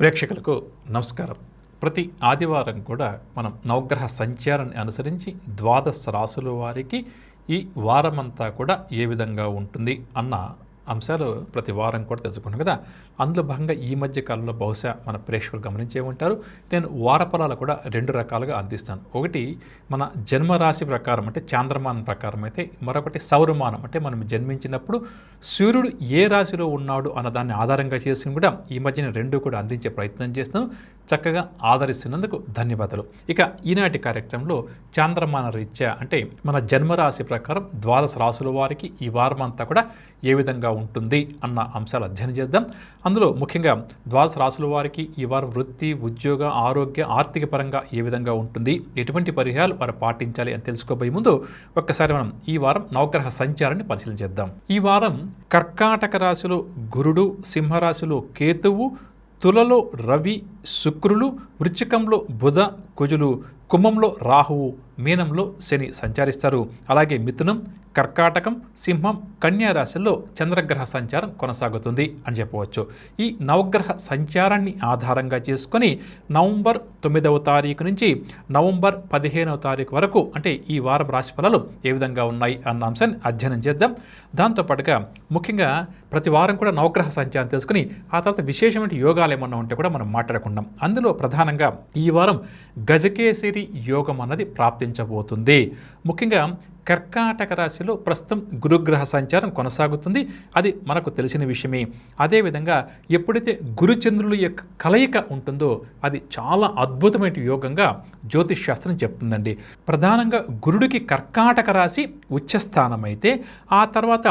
ప్రేక్షకులకు నమస్కారం. ప్రతి ఆదివారం కూడా మనం నవగ్రహ సంచారాన్ని అనుసరించి ద్వాదశ రాసుల వారికి ఈ వారమంతా కూడా ఏ విధంగా ఉంటుంది అన్న అంశాలు ప్రతి వారం కూడా తెలుసుకుంటాం కదా. అందులో భాగంగా ఈ మధ్య కాలంలో బహుశా మన ప్రేక్షకులు గమనించే ఉంటారు. నేను వారఫలాలు కూడా రెండు రకాలుగా అందిస్తాను. ఒకటి మన జన్మరాశి ప్రకారం అంటే చాంద్రమానం ప్రకారం అయితే మరొకటి సౌరమానం అంటే మనం జన్మించినప్పుడు సూర్యుడు ఏ రాశిలో ఉన్నాడు అన్న దాన్ని ఆధారంగా చేసుకుని కూడా ఈ మధ్యన రెండు కూడా అందించే ప్రయత్నం చేస్తాను. చక్కగా ఆదరిస్తున్నందుకు ధన్యవాదాలు. ఇక ఈనాటి కార్యక్రమంలో చాంద్రమాన రీత్యా అంటే మన జన్మరాశి ప్రకారం ద్వాదశ రాసుల వారికి ఈ వారం అంతా కూడా ఏ విధంగా ఉంటుంది అన్న అంశాలు అధ్యయనం చేద్దాం. అందులో ముఖ్యంగా ద్వాదశ రాసుల వారికి ఈ వారం వృత్తి ఉద్యోగ ఆరోగ్య ఆర్థిక పరంగా ఏ విధంగా ఉంటుంది ఎటువంటి పరిహారాలు వారు పాటించాలి అని తెలుసుకోబోయే ముందు ఒక్కసారి మనం ఈ వారం నవగ్రహ సంచారాన్ని పరిశీలన చేద్దాం. ఈ వారం కర్కాటక రాశిలో గురుడు సింహరాశిలో కేతువు తులలో రవి శుక్రులు వృచ్చికంలో బుధ కుజులు కుంభంలో రాహువు మీనంలో శని సంచరిస్తారు. అలాగే మిథునం కర్కాటకం సింహం కన్యా రాశుల్లో చంద్రగ్రహ సంచారం కొనసాగుతుంది అని చెప్పవచ్చు. ఈ నవగ్రహ సంచారాన్ని ఆధారంగా చేసుకొని నవంబర్ తొమ్మిదవ తారీఖు నుంచి నవంబర్ పదిహేనవ తారీఖు వరకు అంటే ఈ వారం రాశి ఫలాలు ఏ విధంగా ఉన్నాయి అన్న అంశాన్ని అధ్యయనం చేద్దాం. దాంతోపాటుగా ముఖ్యంగా ప్రతి వారం కూడా నవగ్రహ సంచారం తెలుసుకుని ఆ తర్వాత విశేషమైన యోగాలు ఏమన్నా ఉంటే కూడా మనం మాట్లాడుకుందాం. అందులో ప్రధానంగా ఈ వారం గజకేసరి యోగం అన్నది ప్రాప్తించబోతుంది. ముఖ్యంగా కర్కాటక రాశిలో ప్రస్తుతం గురుగ్రహ సంచారం కొనసాగుతుంది. అది మనకు తెలిసిన విషయమే. అదేవిధంగా ఎప్పుడైతే గురుచంద్రుల యొక్క కలయిక ఉంటుందో అది చాలా అద్భుతమైన యోగంగా జ్యోతిష్ శాస్త్రం చెప్తుందండి. ప్రధానంగా గురుడికి కర్కాటక రాశి ఉచ్చస్థానం అయితే ఆ తర్వాత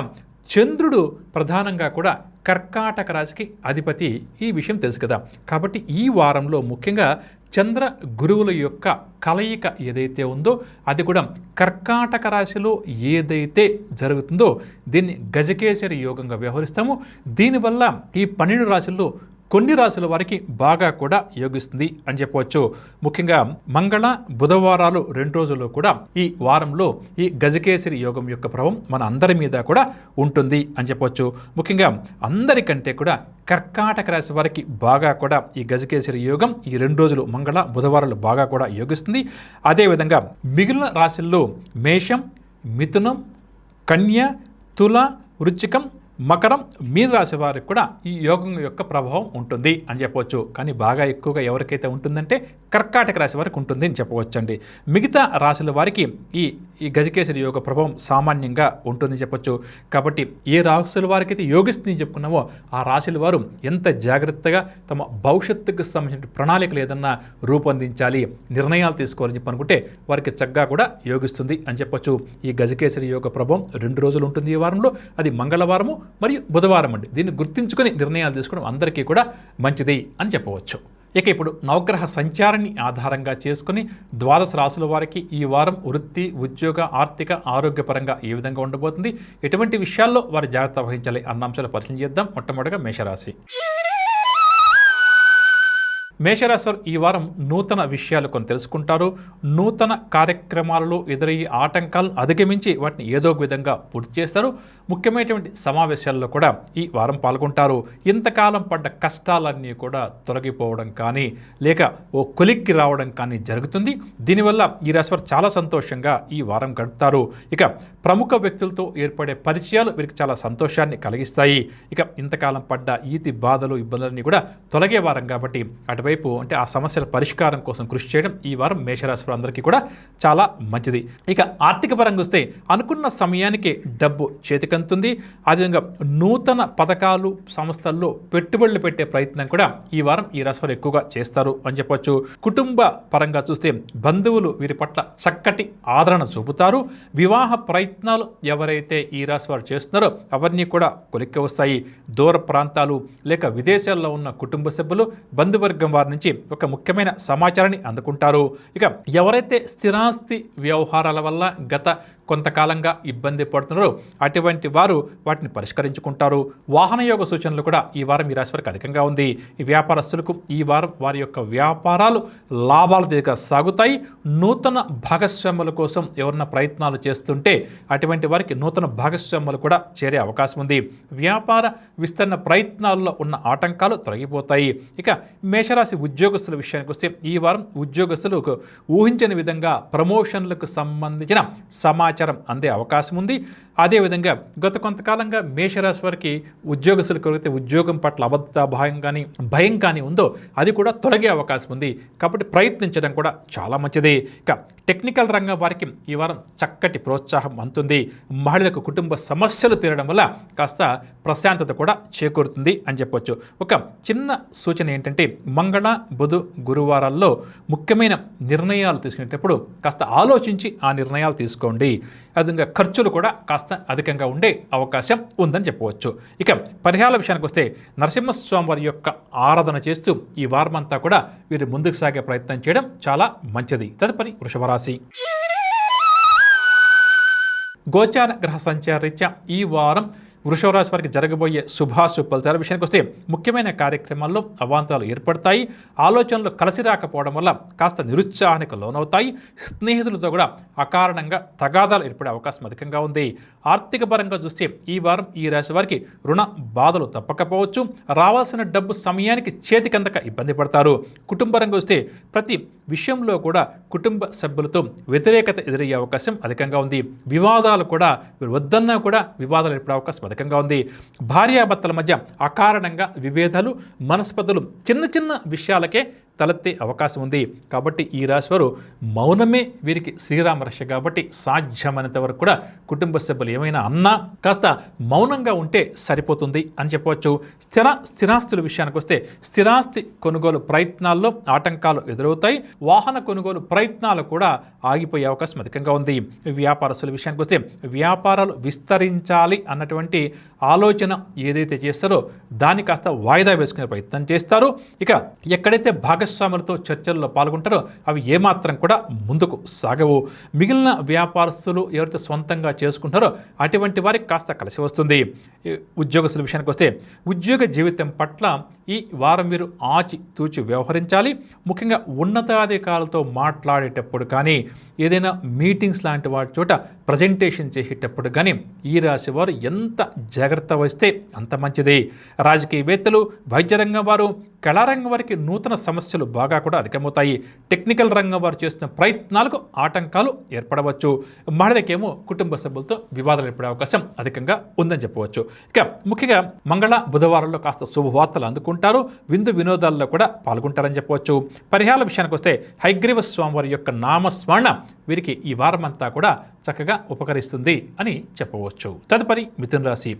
చంద్రుడు ప్రధానంగా కూడా కర్కాటక రాశికి అధిపతి ఈ విషయం తెలుసు కదా. కాబట్టి ఈ వారంలో ముఖ్యంగా చంద్ర గురువుల యొక్క కలయిక ఏదైతే ఉందో అది కూడా కర్కాటక రాశిలో ఏదైతే జరుగుతుందో దీన్ని గజకేశ్వరి యోగంగా వ్యవహరిస్తాము. దీనివల్ల ఈ పన్నెండు రాశుల్లో కొన్ని రాశుల వారికి బాగా కూడా యోగిస్తుంది అని చెప్పవచ్చు. ముఖ్యంగా మంగళ బుధవారాలు రెండు రోజుల్లో కూడా ఈ వారంలో ఈ గజకేసరి యోగం యొక్క ప్రభావం మన అందరి మీద కూడా ఉంటుంది అని చెప్పవచ్చు. ముఖ్యంగా అందరికంటే కూడా కర్కాటక రాశి వారికి బాగా కూడా ఈ గజకేసరి యోగం ఈ రెండు రోజులు మంగళ బుధవారాలు బాగా కూడా యోగిస్తుంది. అదేవిధంగా మిగిలిన రాశుల్లో మేషం మిథునం కన్య తుల వృచ్చికం మకరం మీన రాశి వారికి కూడా ఈ యోగం యొక్క ప్రభావం ఉంటుంది అని చెప్పవచ్చు. కానీ బాగా ఎక్కువగా ఎవరికైతే ఉంటుందంటే కర్కాటక రాశి వారికి ఉంటుంది అని చెప్పవచ్చు అండి మిగతా రాశుల వారికి ఈ ఈ గజకేసరి యోగ ప్రభావం సామాన్యంగా ఉంటుందని చెప్పొచ్చు. కాబట్టి ఏ రాశుల వారికి అయితే యోగిస్తుంది చెప్పుకున్నామో ఆ రాశుల వారు ఎంత జాగ్రత్తగా తమ భవిష్యత్తుకు సంబంధించిన ప్రణాళికలు ఏదన్నా రూపొందించాలి నిర్ణయాలు తీసుకోవాలని చెప్పి అనుకుంటే వారికి చక్కగా కూడా యోగిస్తుంది అని చెప్పొచ్చు. ఈ గజకేసరి యోగ ప్రభావం రెండు రోజులు ఉంటుంది ఈ వారంలో. అది మంగళవారము మరియు బుధవారం అండి. దీన్ని గుర్తించుకొని నిర్ణయాలు తీసుకోవడం అందరికీ కూడా మంచిది అని చెప్పవచ్చు. ఇక ఇప్పుడు నవగ్రహ సంచారాన్ని ఆధారంగా చేసుకుని ద్వాదశ రాశుల వారికి ఈ వారం వృత్తి ఉద్యోగ ఆర్థిక ఆరోగ్యపరంగా ఏ విధంగా ఉండబోతుంది? ఎటువంటి విషయాల్లో వారు జాగ్రత్త వహించాలి అన్న అంశాలు పరిశీలన చేద్దాం. మొట్టమొదటిగా మేషరాశి. మేషరాశి వారు ఈ వారం నూతన విషయాలు కొన్ని తెలుసుకుంటారు. నూతన కార్యక్రమాలలో ఎదురయ్యే ఆటంకాలను అధిగమించి వాటిని ఏదో ఒక విధంగా పూర్తి చేస్తారు. ముఖ్యమైనటువంటి సమావేశాల్లో కూడా ఈ వారం పాల్గొంటారు. ఇంతకాలం పడ్డ కష్టాలన్నీ కూడా తొలగిపోవడం కానీ లేక ఓ కొలిక్కి రావడం కానీ జరుగుతుంది. దీనివల్ల ఈ రాశి వారు చాలా సంతోషంగా ఈ వారం గడుపుతారు. ఇక ప్రముఖ వ్యక్తులతో ఏర్పడే పరిచయాలు వీరికి చాలా సంతోషాన్ని కలిగిస్తాయి. ఇక ఇంతకాలం పడ్డ ఈతి బాధలు ఇబ్బందులన్నీ కూడా తొలగే వారం కాబట్టి అటు అటువైపు అంటే ఆ సమస్యల పరిష్కారం కోసం కృషి చేయడం ఈ వారం మేషరాశి వారందరికీ కూడా చాలా మంచిది. ఇక ఆర్థిక పరంగా వస్తే అనుకున్న సమయానికి డబ్బు చేతికంతుంది. అదేవిధంగా నూతన పథకాలు సంస్థల్లో పెట్టుబడులు పెట్టే ప్రయత్నం కూడా ఈ వారం ఈ రాశి ఎక్కువగా చేస్తారు అని చెప్పొచ్చు. కుటుంబ పరంగా చూస్తే బంధువులు వీరి పట్ల చక్కటి ఆదరణ చూపుతారు. వివాహ ప్రయత్నాలు ఎవరైతే ఈ రాశి వారు చేస్తున్నారో అవన్నీ కూడా కొలిక్కి వస్తాయి. దూర ప్రాంతాలు లేక విదేశాల్లో ఉన్న కుటుంబ సభ్యులు బంధువర్గం వారి నుంచి ఒక ముఖ్యమైన సమాచారాన్ని అందుకుంటారు. ఇక ఎవరైతే స్థిరాస్తి వ్యవహారాల వల్ల గత కొంతకాలంగా ఇబ్బంది పడుతున్నారు. అటువంటి వారు వాటిని పరిష్కరించుకుంటారు. వాహన యోగ సూచనలు కూడా ఈ వారం ఈ రాశి వారికి అధికంగా ఉంది. ఈ వ్యాపారస్తులకు ఈ వారం వారి యొక్క వ్యాపారాలు లాభాల దిగా సాగుతాయి. నూతన భాగస్వాముల కోసం ఎవరన్నా ప్రయత్నాలు చేస్తుంటే అటువంటి వారికి నూతన భాగస్వాములు కూడా చేరే అవకాశం ఉంది. వ్యాపార విస్తరణ ప్రయత్నాల్లో ఉన్న ఆటంకాలు తొలగిపోతాయి. ఇక మేషరాశి ఉద్యోగస్తుల విషయానికి వస్తే ఈ వారం ఉద్యోగస్తులకు ఊహించని విధంగా ప్రమోషన్లకు సంబంధించిన సమాచారం అందే అవకాశం ఉంది అదేవిధంగా గత కొంతకాలంగా మేషరాశి వారికి ఉద్యోగస్తులు కొరిగితే ఉద్యోగం పట్ల అబద్ధ భయం కానీ భయం కానీ ఉందో అది కూడా తొలగే అవకాశం ఉంది. కాబట్టి ప్రయత్నించడం కూడా చాలా మంచిది. ఇక టెక్నికల్ రంగం వారికి ఈ వారం చక్కటి ప్రోత్సాహం అందుతుంది. మహిళలకు కుటుంబ సమస్యలు తీరడం వల్ల కాస్త ప్రశాంతత కూడా చేకూరుతుంది అని చెప్పొచ్చు. ఒక చిన్న సూచన ఏంటంటే మంగళ బుధు గురువారాల్లో ముఖ్యమైన నిర్ణయాలు తీసుకునేటప్పుడు కాస్త ఆలోచించి ఆ నిర్ణయాలు తీసుకోండి. అదేవిధంగా ఖర్చులు కూడా కాస్త అధికంగా ఉండే అవకాశం ఉందని చెప్పవచ్చు. ఇక పరిహారాల విషయానికి వస్తే నరసింహస్వామి వారి యొక్క ఆరాధన చేస్తూ ఈ వారమంతా కూడా వీరు ముందుకు సాగే ప్రయత్నం చేయడం చాలా మంచిది. తదుపరి వృషభరాశి. గోచార గ్రహ సంచార రీత్యా ఈ వారం వృషభరాశి వారికి జరగబోయే శుభాశు ఫలితాల విషయానికి వస్తే ముఖ్యమైన కార్యక్రమాల్లో అవాంతరాలు ఏర్పడతాయి. ఆలోచనలు కలిసి రాకపోవడం వల్ల కాస్త నిరుత్సాహానికి లోనవుతాయి. స్నేహితులతో కూడా అకారణంగా తగాదాలు ఏర్పడే అవకాశం అధికంగా ఉంది. ఆర్థిక పరంగా చూస్తే ఈ వారం ఈ రాశి వారికి రుణ బాధలు తప్పకపోవచ్చు. రావాల్సిన డబ్బు సమయానికి చేతికందక ఇబ్బంది పడతారు. కుటుంబ రంగం వస్తే ప్రతి విషయంలో కూడా కుటుంబ సభ్యులతో వ్యతిరేకత ఎదురయ్యే అవకాశం అధికంగా ఉంది. వివాదాలు కూడా వీరు వద్దన్నా కూడా వివాదాలు ఏర్పడే అవకాశం అధికంగా ఉంది. భార్యాభర్తల మధ్య అకారణంగా విభేదాలు మనస్పర్ధలు చిన్న చిన్న విషయాలకే తలెత్తే అవకాశం ఉంది. కాబట్టి ఈ రాశివారు మౌనమే వీరికి శ్రీరామ రక్ష కాబట్టి సాధ్యమైనంత వరకు కూడా కుటుంబ సభ్యులు ఏమైనా అన్నా కాస్త మౌనంగా ఉంటే సరిపోతుంది అని చెప్పవచ్చు. స్థిర స్థిరాస్తుల విషయానికి వస్తే స్థిరాస్తి కొనుగోలు ప్రయత్నాల్లో ఆటంకాలు ఎదురవుతాయి. వాహన కొనుగోలు ప్రయత్నాలు కూడా ఆగిపోయే అవకాశం అధికంగా ఉంది. వ్యాపారస్తుల విషయానికి వస్తే వ్యాపారాలు విస్తరించాలి అన్నటువంటి ఆలోచన ఏదైతే చేస్తారో దాన్ని కాస్త వాయిదా వేసుకునే ప్రయత్నం చేస్తారు. ఇక ఎక్కడైతే భాగస్వాములతో చర్చల్లో పాల్గొంటారో అవి ఏమాత్రం కూడా ముందుకు సాగవు. మిగిలిన వ్యాపారస్తులు ఎవరైతే సొంతంగా చేసుకుంటారో అటువంటి వారికి కాస్త కలిసి వస్తుంది. ఉద్యోగస్తుల విషయానికి వస్తే ఉద్యోగ జీవితం పట్ల ఈ వారం మీరు ఆచి తూచి వ్యవహరించాలి. ముఖ్యంగా ఉన్నతాధికారులతో మాట్లాడేటప్పుడు కానీ ఏదైనా మీటింగ్స్ లాంటి వాటి చోట ప్రజెంటేషన్ చేసేటప్పుడు కానీ ఈ రాశి వారు ఎంత జాగ్రత్త వస్తే అంత మంచిది. రాజకీయవేత్తలు వైద్య రంగం వారు కళారంగం వారికి నూతన సమస్యలు బాగా కూడా అధికమవుతాయి. టెక్నికల్ రంగం వారు చేస్తున్న ప్రయత్నాలకు ఆటంకాలు ఏర్పడవచ్చు. మహిళకేమో కుటుంబ సభ్యులతో వివాదాలు ఏర్పడే అవకాశం అధికంగా ఉందని చెప్పవచ్చు. ఇక ముఖ్యంగా మంగళ బుధవారంలో కాస్త శుభవార్తలు అందుకుంటారు. విందు వినోదాల్లో కూడా పాల్గొంటారని చెప్పవచ్చు. పరిహార విషయానికి వస్తే హైగ్రీవ స్వామివారి యొక్క నామస్మరణ వీరికి ఈ వారం అంతా కూడా చక్కగా ఉపకరిస్తుంది అని చెప్పవచ్చు. తదుపరి మిథున రాశి.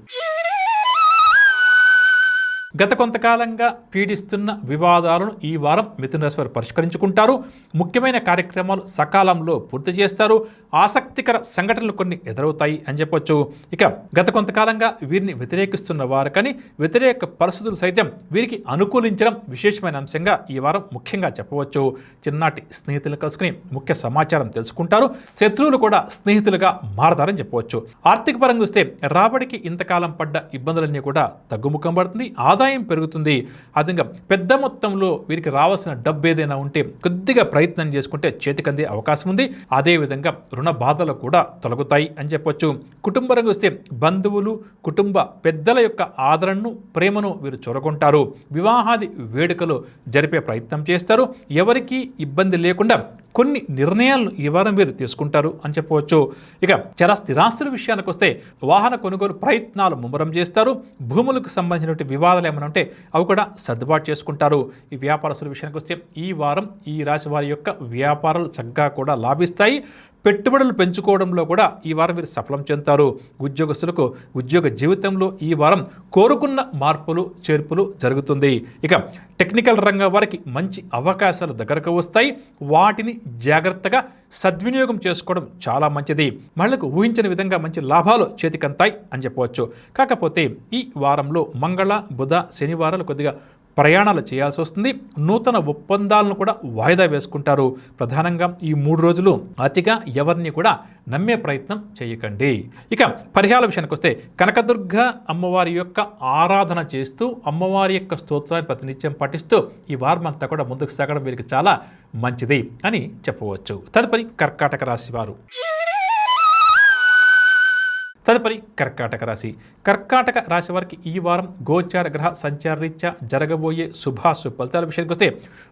గత కొంతకాలంగా పీడిస్తున్న వివాదాలను ఈ వారం మిథున రాశి వారు పరిష్కరించుకుంటారు. ముఖ్యమైన కార్యక్రమాలు సకాలంలో పూర్తి చేస్తారు. ఆసక్తికర సంఘటనలు కొన్ని ఎదురవుతాయి అని చెప్పొచ్చు. ఇక గత కొంతకాలంగా వీరిని వ్యతిరేకిస్తున్న వారు కానీ వ్యతిరేక పరిస్థితులు సైతం వీరికి అనుకూలించడం విశేషమైన అంశంగా ఈ వారం ముఖ్యంగా చెప్పవచ్చు. చిన్నటి స్నేహితులు కలుసుకుని ముఖ్య సమాచారం తెలుసుకుంటారు. శత్రువులు కూడా స్నేహితులుగా మారతారని చెప్పవచ్చు ఆర్థిక పరంగా చూస్తే రాబడికి ఇంతకాలం పడ్డ ఇబ్బందులన్నీ కూడా తగ్గుముఖం పడుతుంది. ఆదాయం పెరుగుతుంది. అదంగా పెద్ద మొత్తంలో వీరికి రావాల్సిన డబ్బు ఏదైనా ఉంటే కొద్దిగా ప్రయత్నం చేసుకుంటే చేతికందే అవకాశం ఉంది. అదేవిధంగా రుణ బాధలు కూడా తొలగుతాయి అని చెప్పొచ్చు. కుటుంబ రంగు వస్తే బంధువులు కుటుంబ పెద్దల యొక్క ఆదరణను ప్రేమను వీరు చూరగొంటారు. వివాహాది వేడుకలు జరిపే ప్రయత్నం చేస్తారు. ఎవరికీ ఇబ్బంది లేకుండా కొన్ని నిర్ణయాలను ఈ వారం వీరు తీసుకుంటారు అని చెప్పవచ్చు. ఇక చర స్థిరాస్తుల విషయానికి వస్తే వాహన కొనుగోలు ప్రయత్నాలు ముమ్మరం చేస్తారు. భూములకు సంబంధించినటువంటి వివాదాలు ఏమైనా ఉంటే అవి కూడా సర్దుబాటు చేసుకుంటారు. ఈ వ్యాపారస్తుల విషయానికి వస్తే ఈ వారం ఈ రాశి వారి యొక్క వ్యాపారాలు చక్కగా కూడా లాభిస్తాయి. పెట్టుబడులు పెంచుకోవడంలో కూడా ఈ వారం వీరు సఫలం చెందుతారు. ఉద్యోగస్తులకు ఉద్యోగ జీవితంలో ఈ వారం కోరుకున్న మార్పులు చేర్పులు జరుగుతుంది. ఇక టెక్నికల్ రంగం వారికి మంచి అవకాశాలు దగ్గరకు వస్తాయి. వాటిని జాగ్రత్తగా సద్వినియోగం చేసుకోవడం చాలా మంచిది. మహిళలకు ఊహించిన విధంగా మంచి లాభాలు చేతికంతాయి అని చెప్పవచ్చు. కాకపోతే ఈ వారంలో మంగళ బుధ శనివారాలు కొద్దిగా ప్రయాణాలు చేయాల్సి వస్తుంది. నూతన ఒప్పందాలను కూడా వాయిదా వేసుకుంటారు. ప్రధానంగా ఈ మూడు రోజులు అతిగా ఎవరిని కూడా నమ్మే ప్రయత్నం చేయకండి. ఇక పరిహార విషయానికి వస్తే కనకదుర్గ అమ్మవారి యొక్క ఆరాధన చేస్తూ అమ్మవారి యొక్క స్తోత్రాన్ని ప్రతినిత్యం పఠిస్తూ ఈ వారం అంతా కూడా ముందుకు సాగడం వీరికి చాలా మంచిది అని చెప్పవచ్చు. తదుపరి కర్కాటక రాశి వారు. తదుపరి కర్కాటక రాశి. కర్కాటక రాశి వారికి ఈ వారం గోచార గ్రహ సంచార రీత్యా జరగబోయే శుభాశు ఫలితాల విషయానికి వస్తే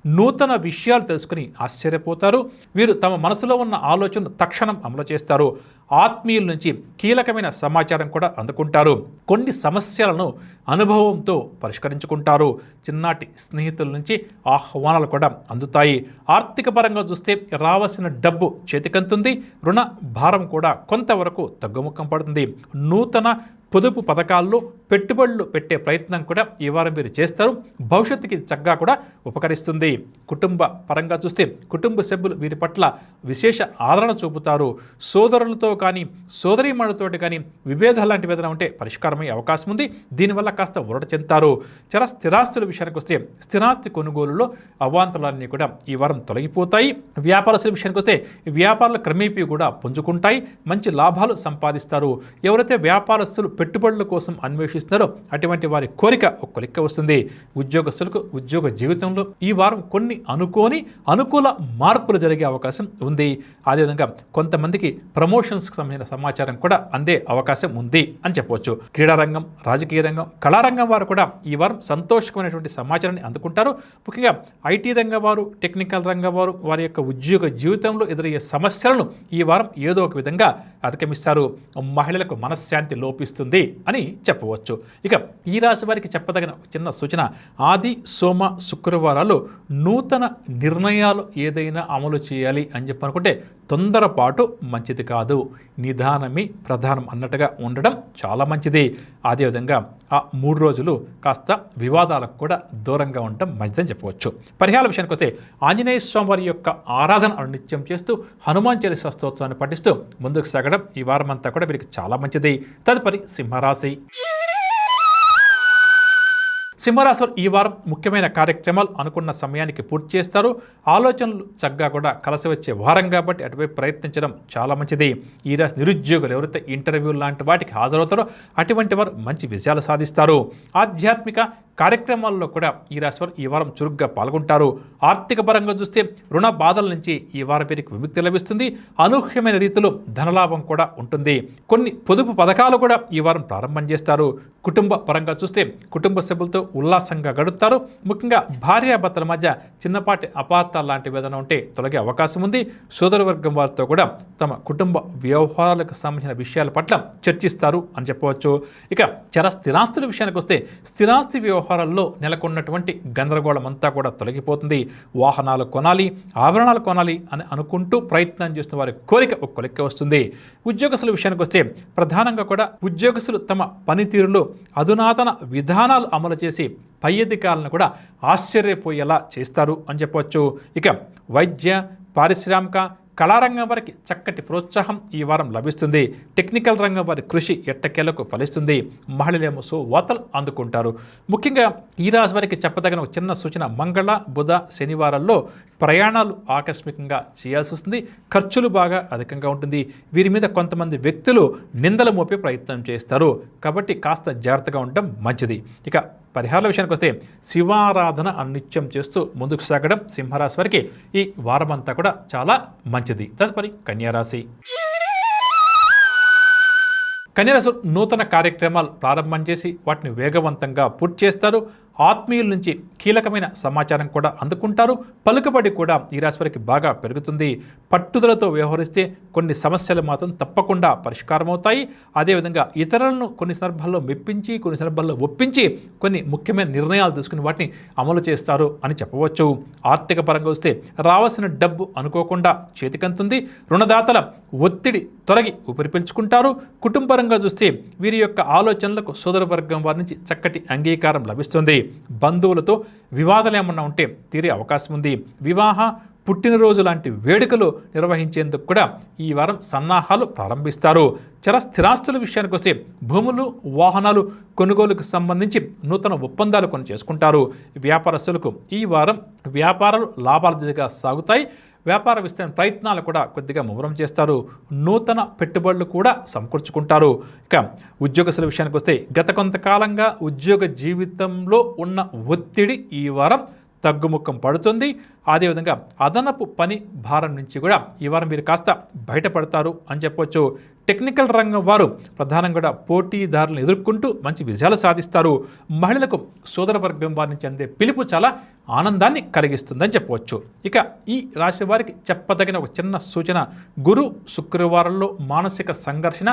నూతన విషయాలు తెలుసుకుని ఆశ్చర్యపోతారు. వీరు తమ మనసులో ఉన్న ఆలోచన తక్షణం అమలు చేస్తారు. ఆత్మీయుల నుంచి కీలకమైన సమాచారం కూడా అందుకుంటారు. కొన్ని సమస్యలను అనుభవంతో పరిష్కరించుకుంటారు. చిన్నాటి స్నేహితుల నుంచి ఆహ్వానాలు కూడా అందుతాయి. ఆర్థిక పరంగా చూస్తే రావాల్సిన డబ్బు చేతికంతుంది. రుణ భారం కూడా కొంతవరకు తగ్గుముఖం పడుతుంది. నూతన పొదుపు పథకాల్లో పెట్టుబడులు పెట్టే ప్రయత్నం కూడా ఈ వారం మీరు చేస్తారు. భవిష్యత్తుకి చక్కగా కూడా ఉపకరిస్తుంది. కుటుంబ పరంగా చూస్తే కుటుంబ సభ్యులు వీరి పట్ల విశేష ఆదరణ చూపుతారు. సోదరులతో కానీ సోదరీమణులతోటి కానీ విభేదాలు లాంటివి ఏదైనా ఉంటే పరిష్కారమయ్యే అవకాశం ఉంది. దీనివల్ల కాస్త ఉరట చెందుతారు. చర స్థిరాస్తుల విషయానికి వస్తే స్థిరాస్తి కొనుగోలులో అవాంతరాలన్నీ కూడా ఈ వారం తొలగిపోతాయి. వ్యాపారస్తుల విషయానికి వస్తే వ్యాపారాలు క్రమేపీ కూడా పుంజుకుంటాయి. మంచి లాభాలు సంపాదిస్తారు. ఎవరైతే వ్యాపారస్తులు పెట్టుబడుల కోసం అన్వేషిస్తున్నారో అటువంటి వారి కోరిక ఒక లెక్క వస్తుంది. ఉద్యోగస్తులకు ఉద్యోగ జీవితంలో ఈ వారం కొన్ని అనుకోని అనుకూల మార్పులు జరిగే అవకాశం ఉంది. అదేవిధంగా కొంతమందికి ప్రమోషన్స్కి సంబంధించిన సమాచారం కూడా అందే అవకాశం ఉంది అని చెప్పవచ్చు. క్రీడారంగం రాజకీయ రంగం కళారంగం వారు కూడా ఈ వారం సంతోషకమైనటువంటి సమాచారాన్ని అందుకుంటారు. ముఖ్యంగా ఐటీ రంగం వారు టెక్నికల్ రంగం వారు వారి యొక్క ఉద్యోగ జీవితంలో ఎదురయ్యే సమస్యలను ఈ వారం ఏదో ఒక విధంగా అధిగమిస్తారు. మహిళలకు మనశ్శాంతి లోపిస్తుంది. అని చెప్పవచ్చు. ఇక ఈ రాశి వారికి చెప్పదగిన చిన్న సూచన ఆది సోమ శుక్రవారాలు నూతన నిర్ణయాలు ఏదైనా అమలు చేయాలి అని చెప్పనుకుంటే తొందరపాటు మంచిది కాదు. నిదానమే ప్రధానం అన్నట్టుగా ఉండడం చాలా మంచిది. అదేవిధంగా ఆ మూడు రోజులు కాస్త వివాదాలకు కూడా దూరంగా ఉండటం మంచిదని చెప్పవచ్చు. పరిహార విషయానికి వస్తే ఆంజనేయ స్వామి వారి యొక్క ఆరాధన నిత్యం చేస్తూ హనుమాన్ చాలీసా స్తోత్రాన్ని పఠిస్తూ ముందుకు సాగడం ఈ వారం అంతా కూడా వీరికి చాలా మంచిది. తదుపరి సింహరాశి. సింహరాశులు ఈ వారం ముఖ్యమైన కార్యక్రమాలు అనుకున్న సమయానికి పూర్తి చేస్తారు. ఆలోచనలు చక్కగా కూడా కలిసి వచ్చే వారం కాబట్టి అటువైపు ప్రయత్నించడం చాలా మంచిది. ఈ రాశి నిరుద్యోగులు ఎవరైతే ఇంటర్వ్యూ లాంటి వాటికి హాజరవుతారో అటువంటి వారు మంచి విజయాలు సాధిస్తారు. ఆధ్యాత్మిక కార్యక్రమాల్లో కూడా ఈ రాశివారు ఈ వారం చురుగ్గా పాల్గొంటారు. ఆర్థిక పరంగా చూస్తే రుణ బాధల నుంచి ఈ వారం వీరికి విముక్తి లభిస్తుంది. అనూహ్యమైన రీతిలో ధనలాభం కూడా ఉంటుంది. కొన్ని పొదుపు పథకాలు కూడా ఈ వారం ప్రారంభం చేస్తారు. కుటుంబ పరంగా చూస్తే కుటుంబ సభ్యులతో ఉల్లాసంగా గడుపుతారు. ముఖ్యంగా భార్యాభర్తల మధ్య చిన్నపాటి అపార్థాలు లాంటివి ఏదైనా ఉంటే తొలగే అవకాశం ఉంది. సోదరవర్గం వారితో కూడా తమ కుటుంబ వ్యవహారాలకు సంబంధించిన విషయాల పట్ల చర్చిస్తారు అని చెప్పవచ్చు. ఇక చర స్థిరాస్తుల విషయానికి వస్తే స్థిరాస్తి వ్యవహారాల్లో నెలకొన్నటువంటి గందరగోళం అంతా కూడా తొలగిపోతుంది. వాహనాలు కొనాలి ఆభరణాలు కొనాలి అని అనుకుంటూ ప్రయత్నం చేస్తున్న వారి కోరిక ఒక్క వస్తుంది. ఉద్యోగస్తుల విషయానికి వస్తే ప్రధానంగా కూడా ఉద్యోగస్తులు తమ పనితీరులో అధునాతన విధానాలు అమలు చేసి పై అధికారులను కూడా ఆశ్చర్యపోయేలా చేస్తారు అని చెప్పవచ్చు. ఇక వైద్య పారిశ్రామిక కళారంగం వారికి చక్కటి ప్రోత్సాహం ఈ వారం లభిస్తుంది. టెక్నికల్ రంగం వారి కృషి ఎట్టకేలకు ఫలిస్తుంది. మహిళలేమో సోవాతలు అందుకుంటారు. ముఖ్యంగా ఈ రాశి వారికి చెప్పదగిన ఒక చిన్న సూచన మంగళ బుధ శనివారాల్లో ప్రయాణాలు ఆకస్మికంగా చేయాల్సి వస్తుంది. ఖర్చులు బాగా అధికంగా ఉంటుంది. వీరి మీద కొంతమంది వ్యక్తులు నిందలు మోపే ప్రయత్నం చేస్తారు. కాబట్టి కాస్త జాగ్రత్తగా ఉండటం మంచిది. ఇక పరిహారాల విషయానికి వస్తే శివారాధన అనిత్యం చేస్తూ ముందుకు సాగడం సింహరాశి వారికి ఈ వారమంతా కూడా చాలా మంచిది. తదుపరి కన్యారాశి. కన్యారాశి నూతన కార్యక్రమాలు ప్రారంభం చేసి వాటిని వేగవంతంగా పూర్తి చేస్తారు. ఆత్మీయుల నుంచి కీలకమైన సమాచారం కూడా అందుకుంటారు. పలుకబడి కూడా ఈ రాశి వారికి బాగా పెరుగుతుంది. పట్టుదలతో వ్యవహరిస్తే కొన్ని సమస్యలు మాత్రం తప్పకుండా పరిష్కారం అవుతాయి. అదేవిధంగా ఇతరులను కొన్ని సందర్భాల్లో మెప్పించి కొన్ని సందర్భాల్లో ఒప్పించి కొన్ని ముఖ్యమైన నిర్ణయాలు తీసుకుని వాటిని అమలు చేస్తారు అని చెప్పవచ్చు. ఆర్థిక పరంగా వస్తే రావాల్సిన డబ్బు అనుకోకుండా చేతికంతుంది. రుణదాతల ఒత్తిడి తొలగి ఊపిరి పీల్చుకుంటారు. కుటుంబపరంగా చూస్తే వీరి యొక్క ఆలోచనలకు సోదర వర్గం వారి నుంచి చక్కటి అంగీకారం లభిస్తుంది. బంధువులతో వివాదాలు ఏమన్నా ఉంటే తీరే అవకాశం ఉంది. వివాహ పుట్టినరోజు లాంటి వేడుకలు నిర్వహించేందుకు కూడా ఈ వారం సన్నాహాలు ప్రారంభిస్తారు. చర స్థిరాస్తుల విషయానికి వస్తే భూములు వాహనాలు కొనుగోలుకు సంబంధించి నూతన ఒప్పందాలు కొని చేసుకుంటారు. వ్యాపారస్తులకు ఈ వారం వ్యాపారాలు లాభాల దిశగా సాగుతాయి. వ్యాపార విస్తరణ ప్రయత్నాలు కూడా కొద్దిగా ముమ్మరం చేస్తారు. నూతన పెట్టుబడులు కూడా సమకూర్చుకుంటారు. ఇక ఉద్యోగస్తుల విషయానికి వస్తే గత కొంతకాలంగా ఉద్యోగ జీవితంలో ఉన్న ఒత్తిడి ఈ వారం తగ్గుముఖం పడుతుంది. అదేవిధంగా అదనపు పని భారం నుంచి కూడా ఈ వారం మీరు కాస్త బయటపడతారు అని చెప్పొచ్చు. టెక్నికల్ రంగం వారు ప్రధానంగా కూడా పోటీదారులను ఎదుర్కొంటూ మంచి విజయాలు సాధిస్తారు. మహిళలకు సోదర వర్గం వారి నుంచి అందే పిలుపు చాలా ఆనందాన్ని కలిగిస్తుందని చెప్పవచ్చు ఇక ఈ రాశి వారికి చెప్పదగిన ఒక చిన్న సూచన. గురు శుక్రవారంలో మానసిక సంఘర్షణ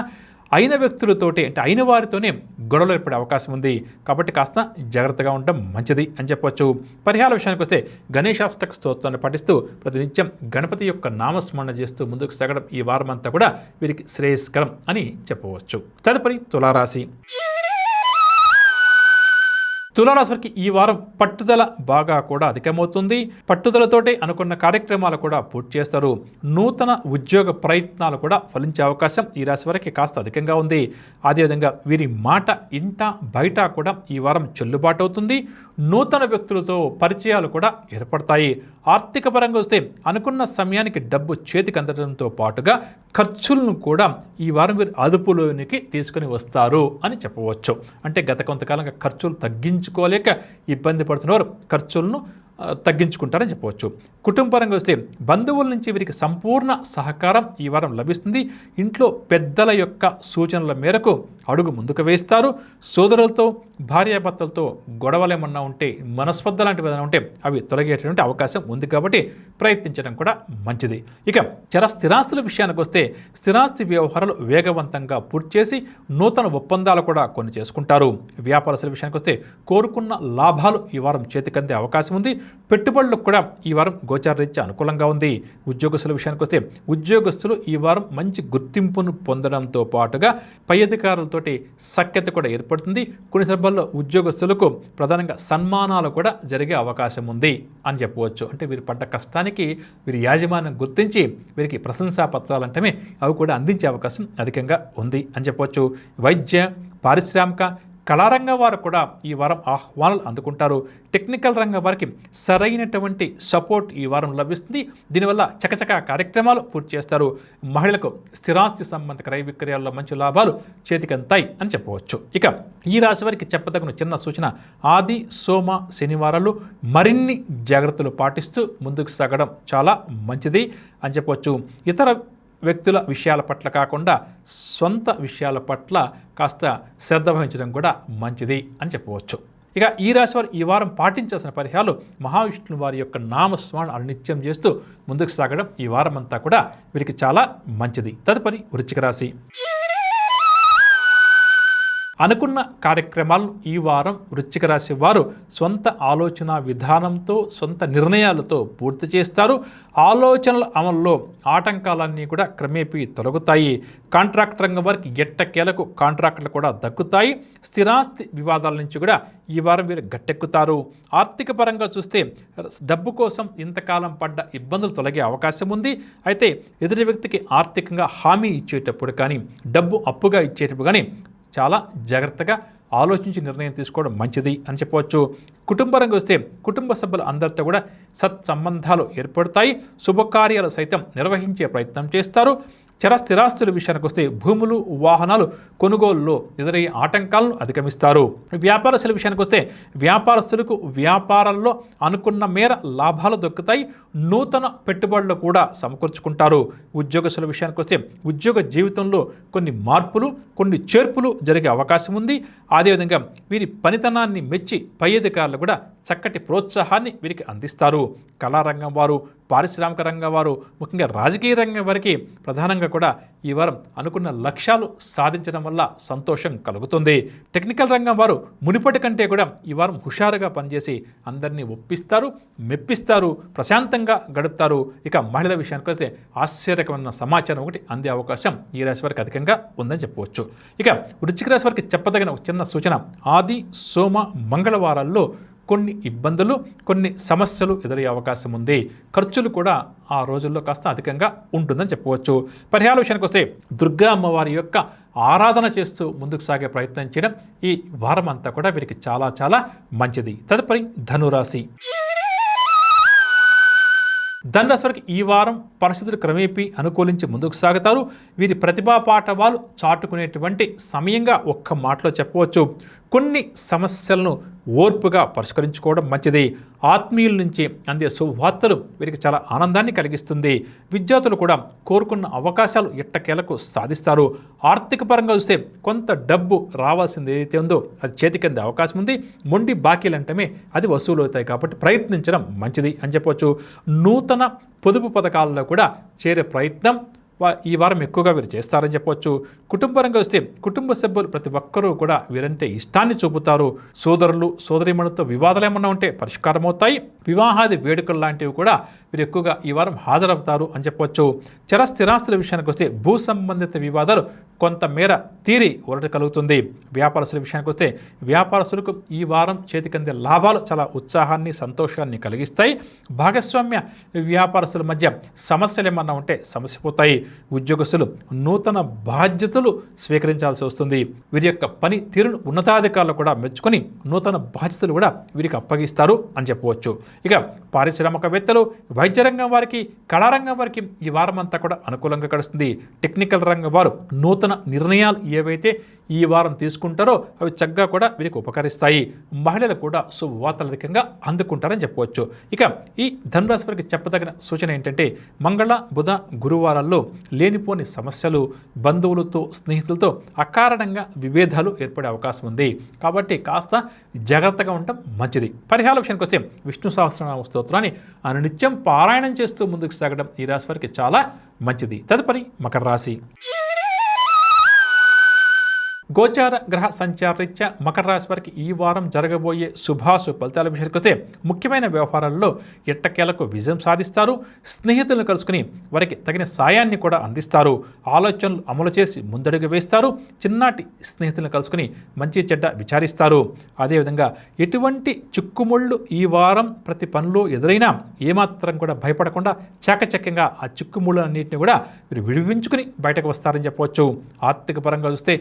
అయిన వ్యక్తులతోటి అంటే అయిన వారితోనే గొడవలు ఏర్పడే అవకాశం ఉంది. కాబట్టి కాస్త జాగ్రత్తగా ఉండడం మంచిది అని చెప్పొచ్చు. పరిహార విషయానికి వస్తే గణేశాష్టక స్తోత్రాన్ని పఠిస్తూ ప్రతినిత్యం గణపతి యొక్క నామస్మరణ చేస్తూ ముందుకు సాగడం ఈ వారం అంతా కూడా వీరికి శ్రేయస్కరం అని చెప్పవచ్చు. తదుపరి తులారాశి. తులారాశికి ఈ వారం పట్టుదల బాగా కూడా అధికమవుతుంది. పట్టుదలతోటే అనుకున్న కార్యక్రమాలు కూడా పూర్తి చేస్తారు. నూతన ఉద్యోగ ప్రయత్నాలు కూడా ఫలించే అవకాశం ఈ రాశి వారికి కాస్త అధికంగా ఉంది. అదేవిధంగా వీరి మాట ఇంట బయట కూడా ఈ వారం చెల్లుబాటు అవుతుంది. నూతన వ్యక్తులతో పరిచయాలు కూడా ఏర్పడతాయి. ఆర్థిక పరంగా వస్తే అనుకున్న సమయానికి డబ్బు చేతికి అందడంతో పాటుగా ఖర్చులను కూడా ఈ వారం మీరు అదుపులోనికి తీసుకుని వస్తారు అని చెప్పవచ్చు. అంటే గత కొంతకాలంగా ఖర్చులు తగ్గించుకోలేక ఇబ్బంది పడుతున్నవారు ఖర్చులను తగ్గించుకుంటారని చెప్పవచ్చు. కుటుంబపరంగా వస్తే బంధువుల నుంచి వీరికి సంపూర్ణ సహకారం ఈ వారం లభిస్తుంది. ఇంట్లో పెద్దల యొక్క సూచనల మేరకు అడుగు ముందుకు వేస్తారు. సోదరులతో భార్యాభర్తలతో గొడవలు ఏమన్నా ఉంటే మనస్పర్ధ లాంటివి ఏదైనా ఉంటే అవి తొలగేటటువంటి అవకాశం ఉంది కాబట్టి ప్రయత్నించడం కూడా మంచిది. ఇక చర స్థిరాస్తుల విషయానికి వస్తే స్థిరాస్తి వ్యవహారాలు వేగవంతంగా పూర్తి చేసి నూతన ఒప్పందాలు కూడా కొన్ని చేసుకుంటారు. వ్యాపారస్తుల విషయానికి వస్తే కోరుకున్న లాభాలు ఈ వారం చేతికందే అవకాశం ఉంది. పెట్టుబడులకు కూడా ఈ వారం గోచారరీత్యా అనుకూలంగా ఉంది. ఉద్యోగస్తుల విషయానికి వస్తే ఉద్యోగస్తులు ఈ వారం మంచి గుర్తింపును పొందడంతో పాటుగా పై అధికారులతో అధికారులతోటి సఖ్యత కూడా ఏర్పడుతుంది. కొన్ని సందర్భాల్లో ఉద్యోగస్తులకు ప్రధానంగా సన్మానాలు కూడా జరిగే అవకాశం ఉంది అని చెప్పవచ్చు. అంటే వీరు పడ్డ కష్టానికి వీరి యాజమాన్యం గుర్తించి వీరికి ప్రశంసా పత్రాలు అంటమే అవి కూడా అందించే అవకాశం అధికంగా ఉంది అని చెప్పవచ్చు. వైద్య పారిశ్రామిక కళారంగం వారు కూడా ఈ వారం ఆహ్వానాలు అందుకుంటారు. టెక్నికల్ రంగం వారికి సరైనటువంటి సపోర్ట్ ఈ వారం లభిస్తుంది. దీనివల్ల చకచక కార్యక్రమాలు పూర్తి చేస్తారు. మహిళలకు స్థిరాస్తి సంబంధ క్రయ విక్రయాల్లో మంచి లాభాలు చేతికంతాయి అని చెప్పవచ్చు. ఇక ఈ రాశి వారికి చెప్పదగిన చిన్న సూచన ఆది సోమ శనివారాలు మరిన్ని జాగ్రత్తలు పాటిస్తూ ముందుకు సాగడం చాలా మంచిది అని చెప్పవచ్చు. ఇతర వ్యక్తుల విషయాల పట్ల కాకుండా సొంత విషయాల పట్ల కాస్త శ్రద్ధ వహించడం కూడా మంచిది అని చెప్పవచ్చు. ఇక ఈ రాశి వారు ఈ వారం పాటించాల్సిన పరిహారాలు మహావిష్ణువు వారి యొక్క నామస్మరణ అనిత్యం చేస్తూ ముందుకు సాగడం ఈ వారం అంతా కూడా వీరికి చాలా మంచిది. తదుపరి వృచ్చిక రాశి. అనుకున్న కార్యక్రమాలను ఈ వారం వృశ్చిక రాశి వారు సొంత ఆలోచన విధానంతో సొంత నిర్ణయాలతో పూర్తి చేస్తారు. ఆలోచనల అమల్లో ఆటంకాలన్నీ కూడా క్రమేపీ తొలగుతాయి. కాంట్రాక్ట్ రంగం వారికి ఎట్టకేలకు కాంట్రాక్టులు కూడా దక్కుతాయి. స్థిరాస్తి వివాదాల నుంచి కూడా ఈ వారం వీరు గట్టెక్కుతారు. ఆర్థిక పరంగా చూస్తే డబ్బు కోసం ఇంతకాలం పడ్డ ఇబ్బందులు తొలగే అవకాశం ఉంది. అయితే ఎదుటి వ్యక్తికి ఆర్థికంగా హామీ ఇచ్చేటప్పుడు కానీ డబ్బు అప్పుగా ఇచ్చేటప్పుడు కానీ చాలా జాగ్రత్తగా ఆలోచించి నిర్ణయం తీసుకోవడం మంచిది అని చెప్పవచ్చు. కుటుంబ కుటుంబరంగా వస్తే కుటుంబ సభ్యులు అందరితో కూడా సత్సంబంధాలు ఏర్పడతాయి. శుభకార్యాలు సైతం నిర్వహించే ప్రయత్నం చేస్తారు. చర స్థిరాస్తుల విషయానికి వస్తే భూములు వాహనాలు కొనుగోలులో ఎదురయ్యే ఆటంకాలను అధిగమిస్తారు. వ్యాపారస్తుల విషయానికి వస్తే వ్యాపారస్తులకు వ్యాపారాల్లో అనుకున్న మేర లాభాలు దొక్కుతాయి. నూతన పెట్టుబడులు కూడా సమకూర్చుకుంటారు. ఉద్యోగస్తుల విషయానికి వస్తే ఉద్యోగ జీవితంలో కొన్ని మార్పులు కొన్ని చేర్పులు జరిగే అవకాశం ఉంది. అదేవిధంగా వీరి పనితనాన్ని మెచ్చి పై అధికారులు కూడా చక్కటి ప్రోత్సాహాన్ని వీరికి అందిస్తారు. కళారంగం వారు పారిశ్రామిక రంగం వారు ముఖ్యంగా రాజకీయ రంగం వారికి ప్రధానంగా కూడా ఈ వారం అనుకున్న లక్ష్యాలు సాధించడం వల్ల సంతోషం కలుగుతుంది. టెక్నికల్ రంగం వారు మునిపటి కంటే కూడా ఈ వారం హుషారుగా పనిచేసి అందరినీ ఒప్పిస్తారు మెప్పిస్తారు ప్రశాంతంగా గడుపుతారు. ఇక మహిళల విషయానికి వస్తే ఆశ్చర్యకరమైన సమాచారం ఒకటి అందే అవకాశం ఈ రాశి వారికి అధికంగా ఉందని చెప్పవచ్చు. ఇక వృచ్చిక రాశి వారికి చెప్పదగిన ఒక చిన్న సూచన ఆది సోమ మంగళవారాల్లో కొన్ని ఇబ్బందులు కొన్ని సమస్యలు ఎదురయ్యే అవకాశం ఉంది. ఖర్చులు కూడా ఆ రోజుల్లో కాస్త అధికంగా ఉంటుందని చెప్పవచ్చు. పరిహార విషయానికి వస్తే దుర్గా అమ్మవారి యొక్క ఆరాధన చేస్తూ ముందుకు సాగే ప్రయత్నం చేయడం ఈ వారం అంతా కూడా వీరికి చాలా చాలా మంచిది. తదుపరి ధనురాశి. ధనురాశి వారికి ఈ వారం పరిస్థితులు క్రమేపీ అనుకూలించి ముందుకు సాగుతారు. వీరి ప్రతిభా పాఠవాలు చాటుకునేటువంటి సమయంగా ఒక్క మాటలో చెప్పవచ్చు. కొన్ని సమస్యలను ఓర్పుగా పరిష్కరించుకోవడం మంచిది. ఆత్మీయుల నుంచి అందే శుభవార్తలు వీరికి చాలా ఆనందాన్ని కలిగిస్తుంది. విద్యార్థులు కూడా కోరుకున్న అవకాశాలు ఎట్టకేలకు సాధిస్తారు. ఆర్థిక పరంగా చూస్తే కొంత డబ్బు రావాల్సింది ఏదైతే ఉందో అది చేతి కింద అవకాశం ఉంది. మొండి బాకీలు అంటమే అది వసూలు అవుతాయి కాబట్టి ప్రయత్నించడం మంచిది అని చెప్పవచ్చు నూతన పొదుపు పథకాలలో కూడా చేరే ప్రయత్నం ఈ వారం ఎక్కువగా వీరు చేస్తారని చెప్పవచ్చు కుటుంబరంగా వస్తే కుటుంబ సభ్యులు ప్రతి ఒక్కరూ కూడా వీరంటే ఇష్టాన్ని చూపుతారు. సోదరులు సోదరిమణులతో వివాదాలు ఏమన్నా ఉంటే పరిష్కారం అవుతాయి వివాహాది వేడుకలు లాంటివి కూడా వీరు ఎక్కువగా ఈ వారం హాజరవుతారు అని చెప్పవచ్చు చర స్థిరాస్తుల విషయానికి వస్తే భూ సంబంధిత వివాదాలు కొంతమేర తీరి ఒరటి కలుగుతుంది. వ్యాపారస్తుల విషయానికి వస్తే వ్యాపారస్తులకు ఈ వారం చేతికందే లాభాలు చాలా ఉత్సాహాన్ని సంతోషాన్ని కలిగిస్తాయి. భాగస్వామ్య వ్యాపారస్తుల మధ్య సమస్యలు ఏమన్నా ఉంటే సమస్య పోతాయి. ఉద్యోగస్తులు నూతన బాధ్యతలు స్వీకరించాల్సి వస్తుంది. వీరి యొక్క పని తీరును ఉన్నతాధికారులు కూడా మెచ్చుకొని నూతన బాధ్యతలు కూడా వీరికి అప్పగిస్తారు అని చెప్పవచ్చు. ఇక పారిశ్రామికవేత్తలు వైద్య రంగం వారికి కళారంగం వారికి ఈ వారం అంతా కూడా అనుకూలంగా గడుస్తుంది. టెక్నికల్ రంగం వారు నూతన నిర్ణయాలు ఏవైతే ఈ వారం తీసుకుంటారో అవి చక్కగా కూడా వీరికి ఉపకరిస్తాయి. మహిళలు కూడా శుభవార్తలు అధికంగా అందుకుంటారని చెప్పవచ్చు. ఇక ఈ ధనురాశి వారికి చెప్పదగిన సూచన ఏంటంటే మంగళ బుధ గురువారాల్లో లేనిపోని సమస్యలు బంధువులతో స్నేహితులతో అకారణంగా విభేదాలు ఏర్పడే అవకాశం ఉంది. కాబట్టి కాస్త జాగ్రత్తగా ఉండటం మంచిది. పరిహార విషయానికి వస్తే విష్ణు సహస్రనామ స్తోత్రాన్ని అనునిత్యం పారాయణం చేస్తూ ముందుకు సాగడం ఈ రాశి వారికి చాలా మంచిది. తదుపరి మకర రాశి. గోచార గ్రహ సంచారరీత్యా మకర రాశి వారికి ఈ వారం జరగబోయే శుభాశు ఫలితాల విషయానికి వస్తే ముఖ్యమైన వ్యవహారాల్లో ఎట్టకేలకు విజయం సాధిస్తారు. స్నేహితులను కలుసుకుని వారికి తగిన సాయాన్ని కూడా అందిస్తారు. ఆలోచనలు అమలు చేసి ముందడుగు వేస్తారు. చిన్నాటి స్నేహితులను కలుసుకుని మంచి చెడ్డ విచారిస్తారు. అదేవిధంగా ఎటువంటి చిక్కుముళ్ళు ఈ వారం ప్రతి పనిలో ఎదురైనా ఏమాత్రం కూడా భయపడకుండా చాకచక్యంగా ఆ చిక్కుముళ్ళన్నింటినీ కూడా మీరు విడివించుకుని బయటకు వస్తారని చెప్పవచ్చు. ఆర్థిక పరంగా చూస్తే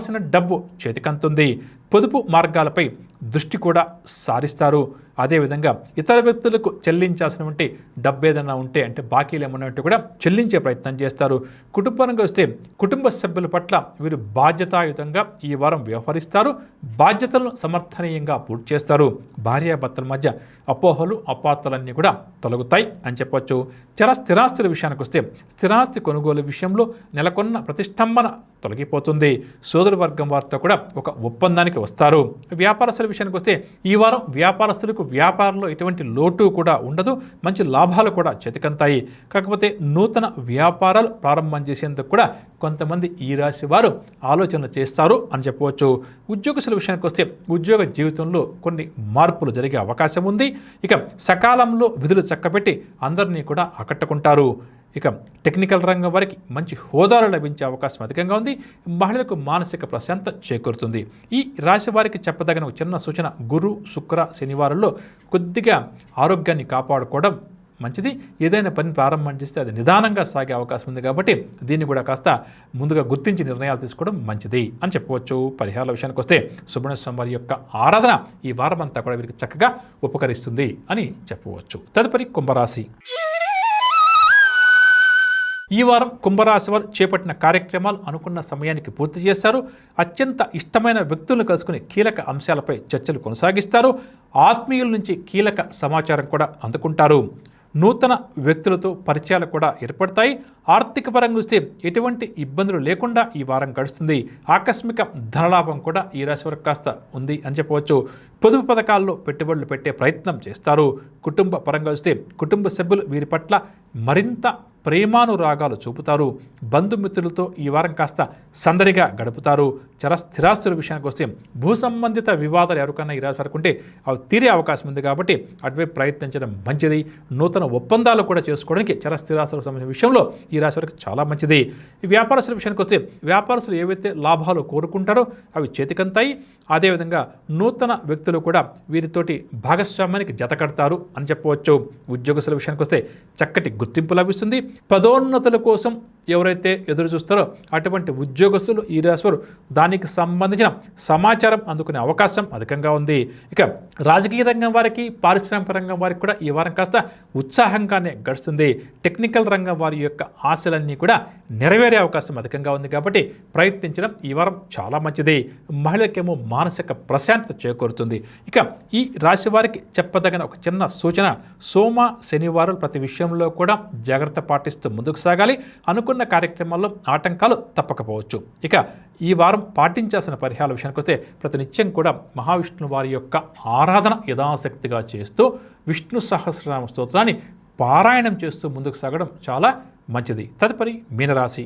రావాల్సిన డబ్బు చేతికంతుంది. పొదుపు మార్గాలపై దృష్టి కూడా సారిస్తారు. అదేవిధంగా ఇతర వ్యక్తులకు చెల్లించాల్సినటువంటి డబ్బు ఏదైనా ఉంటే అంటే బాకీలు ఏమన్నా ఉంటే కూడా చెల్లించే ప్రయత్నం చేస్తారు. కుటుంబంగా వస్తే కుటుంబ సభ్యుల పట్ల వీరు బాధ్యతాయుతంగా ఈ వారం వ్యవహరిస్తారు. బాధ్యతలను సమర్థనీయంగా పూర్తి చేస్తారు. భార్యాభర్తల మధ్య అపోహలు అపాతలన్నీ కూడా తొలగుతాయి అని చెప్పొచ్చు. చర స్థిరాస్తుల విషయానికి వస్తే స్థిరాస్తి కొనుగోలు విషయంలో నెలకొన్న ప్రతిష్టంభన తొలగిపోతుంది. సోదరు వర్గం వారితో కూడా ఒక ఒప్పందానికి వస్తారు. వ్యాపారస్తుల విషయానికి వస్తే ఈ వారం వ్యాపారస్తులకు వ్యాపారంలో ఎటువంటి లోటు కూడా ఉండదు. మంచి లాభాలు కూడా చేతికంతాయి. కాకపోతే నూతన వ్యాపారాలు ప్రారంభం చేసేందుకు కూడా కొంతమంది ఈ రాశి వారు ఆలోచనలు చేస్తారు అని చెప్పవచ్చు. ఉద్యోగస్తుల విషయానికి వస్తే ఉద్యోగ జీవితంలో కొన్ని మార్పులు జరిగే అవకాశం ఉంది. ఇక సకాలంలో విధులు చక్కబెట్టి అందరినీ కూడా ఆకట్టుకుంటారు. ఇక టెక్నికల్ రంగం వారికి మంచి హోదాలు లభించే అవకాశం అధికంగా ఉంది. మహిళలకు మానసిక ప్రశాంత చేకూరుతుంది. ఈ రాశి వారికి చెప్పదగిన చిన్న సూచన గురు శుక్ర శనివారంలో కొద్దిగా ఆరోగ్యాన్ని కాపాడుకోవడం మంచిది. ఏదైనా పని ప్రారంభం చేస్తే అది నిదానంగా సాగే అవకాశం ఉంది కాబట్టి దీన్ని కూడా కాస్త ముందుగా గుర్తించి నిర్ణయాలు తీసుకోవడం మంచిది అని చెప్పవచ్చు. పరిహారాల విషయానికి వస్తే సుబ్రహ్మణ్య స్వామి వారి యొక్క ఆరాధన ఈ వారం అంతా కూడా వీరికి చక్కగా ఉపకరిస్తుంది అని చెప్పవచ్చు. తదుపరి కుంభరాశి. ఈ వారం కుంభరాశి వారు చేపట్టిన కార్యక్రమాలు అనుకున్న సమయానికి పూర్తి చేస్తారు అత్యంత ఇష్టమైన వ్యక్తులను కలుసుకుని కీలక అంశాలపై చర్చలు కొనసాగిస్తారు. ఆత్మీయుల నుంచి కీలక సమాచారం కూడా అందుకుంటారు. నూతన వ్యక్తులతో పరిచయాలు కూడా ఏర్పడతాయి. ఆర్థిక పరంగా చూస్తే ఎటువంటి ఇబ్బందులు లేకుండా ఈ వారం గడుస్తుంది. ఆకస్మిక ధనలాభం కూడా ఈ రాశి వరకు కాస్త ఉంది అని చెప్పవచ్చు. పొదుపు పథకాల్లో పెట్టుబడులు పెట్టే ప్రయత్నం చేస్తారు. కుటుంబ పరంగా చూస్తే కుటుంబ సభ్యులు వీరి పట్ల మరింత ప్రేమానురాగాలు చూపుతారు. బంధుమిత్రులతో ఈ వారం కాస్త సందడిగా గడుపుతారు. చర స్థిరాస్తుల విషయానికి వస్తే భూ సంబంధిత వివాదాలు ఎవరికైనా ఈ రాశి వారికి ఉంటే అవి తీరే అవకాశం ఉంది కాబట్టి అటువైపు ప్రయత్నించడం మంచిది. నూతన ఒప్పందాలు కూడా చేసుకోవడానికి చర స్థిరాస్తులకు సంబంధించిన విషయంలో ఈ రాశి వారికి చాలా మంచిది. ఈ వ్యాపారస్తుల విషయానికి వస్తే వ్యాపారస్తులు ఏవైతే లాభాలు కోరుకుంటారో అవి చేతికంతాయి. అదేవిధంగా నూతన వ్యక్తులు కూడా వీరితోటి భాగస్వామ్యానికి జత కడతారు అని చెప్పవచ్చు. ఉద్యోగస్తుల విషయానికి వస్తే చక్కటి గుర్తింపు లభిస్తుంది. పదోన్నతుల కోసం ఎవరైతే ఎదురు చూస్తారో అటువంటి ఉద్యోగస్తులు ఈ రాశివారు దానికి సంబంధించిన సమాచారం అందుకునే అవకాశం అధికంగా ఉంది. ఇక రాజకీయ రంగం వారికి పారిశ్రామిక రంగం వారికి కూడా ఈ వారం కాస్త ఉత్సాహంగానే గడుస్తుంది. టెక్నికల్ రంగం వారి యొక్క ఆశలన్నీ కూడా నెరవేరే అవకాశం అధికంగా ఉంది కాబట్టి ప్రయత్నించడం ఈ వారం చాలా మంచిది. మహిళకేమో మానసిక ప్రశాంతత చేకూరుతుంది. ఇక ఈ రాశి వారికి చెప్పదగిన ఒక చిన్న సూచన సోమ శనివారం ప్రతి విషయంలో కూడా జాగ్రత్త పాటిస్తూ ముందుకు సాగాలి. అనుకు అనుకున్న కార్యక్రమాల్లో ఆటంకాలు తప్పకపోవచ్చు. ఇక ఈ వారం పాటించాల్సిన పరిహారాల విషయానికి వస్తే ప్రతినిత్యం కూడా మహావిష్ణు వారి యొక్క ఆరాధన యథాశక్తిగా చేస్తూ విష్ణు సహస్రనామ స్తోత్రాన్ని పారాయణం చేస్తూ ముందుకు సాగడం చాలా మంచిది. తదుపరి మీనరాశి.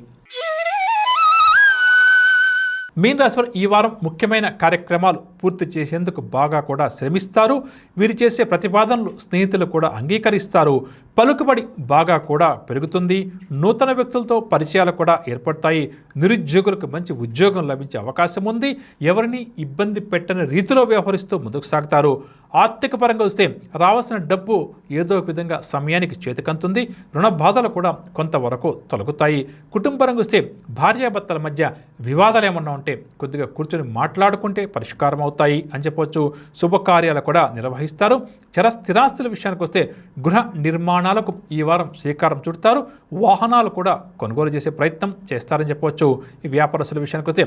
మీన ఈ వారం ముఖ్యమైన కార్యక్రమాలు పూర్తి చేసేందుకు బాగా కూడా శ్రమిస్తారు. వీరు చేసే ప్రతిపాదనలు స్నేహితులు కూడా అంగీకరిస్తారు. పలుకుబడి బాగా కూడా పెరుగుతుంది. నూతన వ్యక్తులతో పరిచయాలు కూడా ఏర్పడతాయి. నిరుద్యోగులకు మంచి ఉద్యోగం లభించే అవకాశం ఉంది. ఎవరిని ఇబ్బంది పెట్టని రీతిలో వ్యవహరిస్తూ ముందుకు సాగుతారు. ఆర్థిక పరంగా వస్తే రావాల్సిన డబ్బు ఏదో ఒక విధంగా సమయానికి చేతికంతుంది రుణ బాధలు కూడా కొంతవరకు తొలగుతాయి. కుటుంబ పరంగా వస్తే భార్యాభర్తల మధ్య వివాదాలు ఏమన్నా ఉంటే కొద్దిగా కూర్చొని మాట్లాడుకుంటే పరిష్కారం అవుతాయి అని చెప్పవచ్చు శుభకార్యాలు కూడా నిర్వహిస్తారు. చర స్థిరాస్తుల విషయానికి వస్తే గృహ నిర్మాణాలకు ఈ వారం శ్రీకారం చుడతారు. వాహనాలు కూడా కొనుగోలు చేసే ప్రయత్నం చేస్తారని చెప్పవచ్చు ఈ వ్యాపారస్తుల విషయానికి వస్తే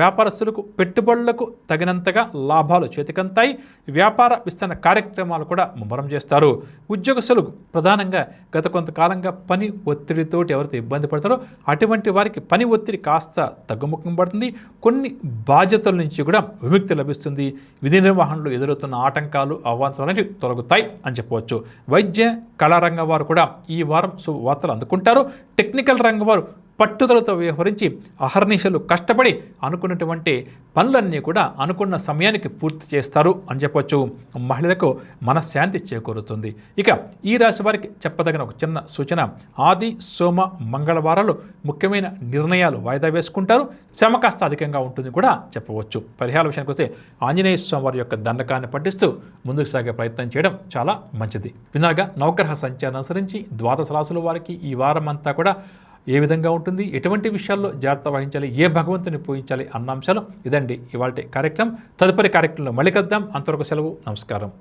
వ్యాపారస్తులకు పెట్టుబడులకు తగినంతగా లాభాలు చేతికంతాయి. వ్యాపార విస్తరణ కార్యక్రమాలు కూడా ముమ్మరం చేస్తారు. ఉద్యోగస్తులు ప్రధానంగా గత కొంతకాలంగా పని ఒత్తిడితోటి ఎవరైతే ఇబ్బంది పడతారో అటువంటి వారికి పని ఒత్తిడి కాస్త తగ్గుముఖం పడుతుంది. కొన్ని బాధ్యతల నుంచి కూడా విముక్తి లభిస్తుంది. విధి నిర్వహణలో ఎదురవుతున్న ఆటంకాలు అవాంతరాలు అనేవి తొలగుతాయి అని చెప్పవచ్చు. వైద్య కళారంగం వారు కూడా ఈ వారం శుభవార్తలు అందుకుంటారు. టెక్నికల్ రంగం వారు పట్టుదలతో వ్యవహరించి అహర్నిశలు కష్టపడి అనుకున్నటువంటి పనులన్నీ కూడా అనుకున్న సమయానికి పూర్తి చేస్తారు అని చెప్పొచ్చు. మహిళలకు మనశ్శాంతి చేకూరుతుంది. ఇక ఈ రాశి వారికి చెప్పదగిన ఒక చిన్న సూచన ఆది సోమ మంగళవారాలు ముఖ్యమైన నిర్ణయాలు వాయిదా వేసుకుంటారు. శ్రమ కాస్త అధికంగా ఉంటుంది కూడా చెప్పవచ్చు. పరిహార విషయానికి వస్తే ఆంజనేయ స్వామి వారి యొక్క దండకాన్ని పఠిస్తూ ముందుకు సాగే ప్రయత్నం చేయడం చాలా మంచిది. వినగా నవగ్రహ సంచారం అనుసరించి ద్వాదశ రాశుల వారికి ఈ వారం అంతా కూడా ఏ విధంగా ఉంటుంది ఎటువంటి విషయాల్లో జాగ్రత్త వహించాలి ఏ భగవంతుని పూజించాలి అన్న అంశాలు ఇదండి ఇవాళ కార్యక్రమం. తదుపరి కార్యక్రమంలో మళ్ళీ కద్దాం అంతవరకు సెలవు నమస్కారం.